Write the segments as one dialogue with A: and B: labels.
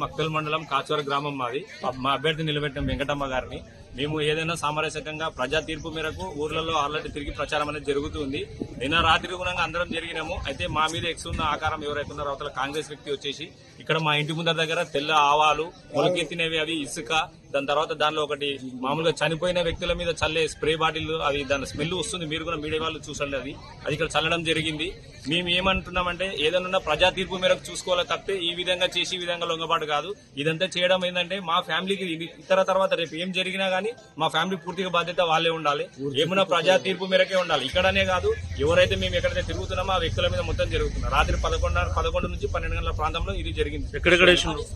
A: మక్కల్ మండలం కాచోర గ్రామం మాది. మా అభ్యర్థి నిలబెట్టిన వెంకటమ్మ గారిని. మేము ఏదైనా సామరస్యకంగా ప్రజా తీర్పు మేరకు ఊర్లలో ఆల్రెడీ తిరిగి ప్రచారం అనేది జరుగుతుంది. నిన్న రాత్రి గుణంగా అందరం జరిగినాము. అయితే మా మీద ఎక్స్ ఉన్న ఆకారం ఎవరైతే ఉన్నారో అవతల కాంగ్రెస్ వ్యక్తి వచ్చేసి ఇక్కడ మా ఇంటి ముందర దగ్గర తెల్ల ఆవాలు మొలకెత్తినవి అవి ఇసుక దాని తర్వాత దానిలో ఒకటి మామూలుగా చనిపోయిన వ్యక్తుల మీద చల్లే స్ప్రే బాటిల్ అవి దాని స్మెల్ వస్తుంది. మీరు కూడా మీడియా వాళ్ళు చూసండి అది. అది ఇక్కడ చల్లడం జరిగింది. మేము ఏమంటున్నామంటే ఏదైనా ప్రజా తీర్పు మేరకు చూసుకోవాలి తప్పితే ఈ విధంగా చేసి ఈ విధంగా లొంగబాటు కాదు. ఇదంతా చేయడం ఏంటంటే మా ఫ్యామిలీకి ఇతర తర్వాత రేపు ఏం జరిగినా గానీ మా ఫ్యామిలీ పూర్తిగా బాధ్యత వాళ్ళే ఉండాలి. ఏమైనా ప్రజా తీర్పు మేరకే ఉండాలి. ఇక్కడనే కాదు ఎవరైతే మేము ఎక్కడైతే తిరుగుతున్నామో ఆ వ్యక్తుల మీద మొత్తం జరుగుతుంది. రాత్రి పదకొండు పదకొండు నుంచి పన్నెండు గంటల ప్రాంతంలో ఇది జరిగింది.
B: ఎక్కడెక్కడ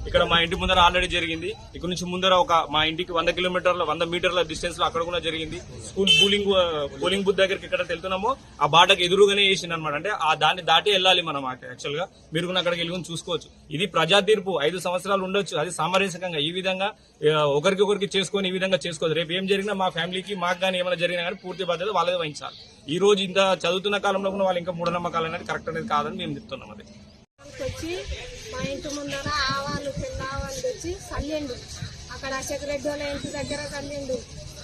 A: ఇక్కడ మా ఇంటి ముందర ఆల్రెడీ జరిగింది. ఇక్కడ నుంచి ముందర ఒక మా ఇంటికి వంద కిలోమీటర్ల వంద మీటర్ల డిస్టెన్స్లో అక్కడ కూడా జరిగింది. స్కూల్ బూలింగ్ బూలింగ్ బుత్ దగ్గరికి ఎక్కడ వెళ్తున్నామో ఆ బాటకు ఎదురుగానే వేసింది అనమాట అంటే ఆ దాన్ని దాటి వెళ్ళాలి మనం యాక్చువల్గా. మీరు కూడా అక్కడికి వెళ్ళి చూసుకోవచ్చు. ఇది ప్రజా తీర్పు. ఐదు సంవత్సరాలు ఉండొచ్చు. అది సామరస్యకంగా ఈ విధంగా ఆ, ఒకరికి ఒకరికి చేసుకొని ఈ విధంగా చేసుకోవచ్చు రేపు ఏం జరిగినా మా ఫ్యామిలీకి మాకు కానీ ఏమైనా జరిగినా కానీ పూర్తి బాధ్యత వాళ్ళే వహించాలి. ఈ రోజు ఇంత చదువుతున్న కాలంలో కూడా వాళ్ళు ఇంకా మూఢనమ్మకాలు అనేది కరెక్ట్ అనేది కాదని మేము చెప్తున్నాం అది.
C: వచ్చి మా ఇంటి ముందర ఆవాలు తెల్ల ఆవాలు తెచ్చి చల్లిండు. అక్కడ సెక్రెడ్డి వాళ్ళ ఇంటి దగ్గర చల్లిండు.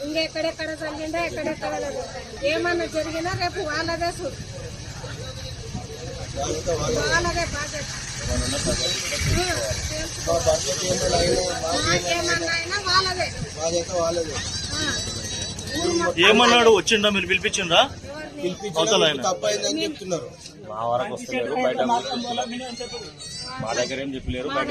C: ఇంకా ఎక్కడెక్కడ చల్లిండో ఎక్కడెక్కడ లేదు. ఏమన్నా జరిగినా రేపు వాళ్ళదే చూడు వాళ్ళదే బాధ్యత. అయినా వాళ్ళది.
B: ఏమన్నాడు? వచ్చిండా? మీరు పిలిపించిండ్రా.
D: తప్పైందని చెప్తున్నారు.
A: మా వరకు వస్తలేరు బయట మా దగ్గర ఏం చెప్పలేరు.
C: బయట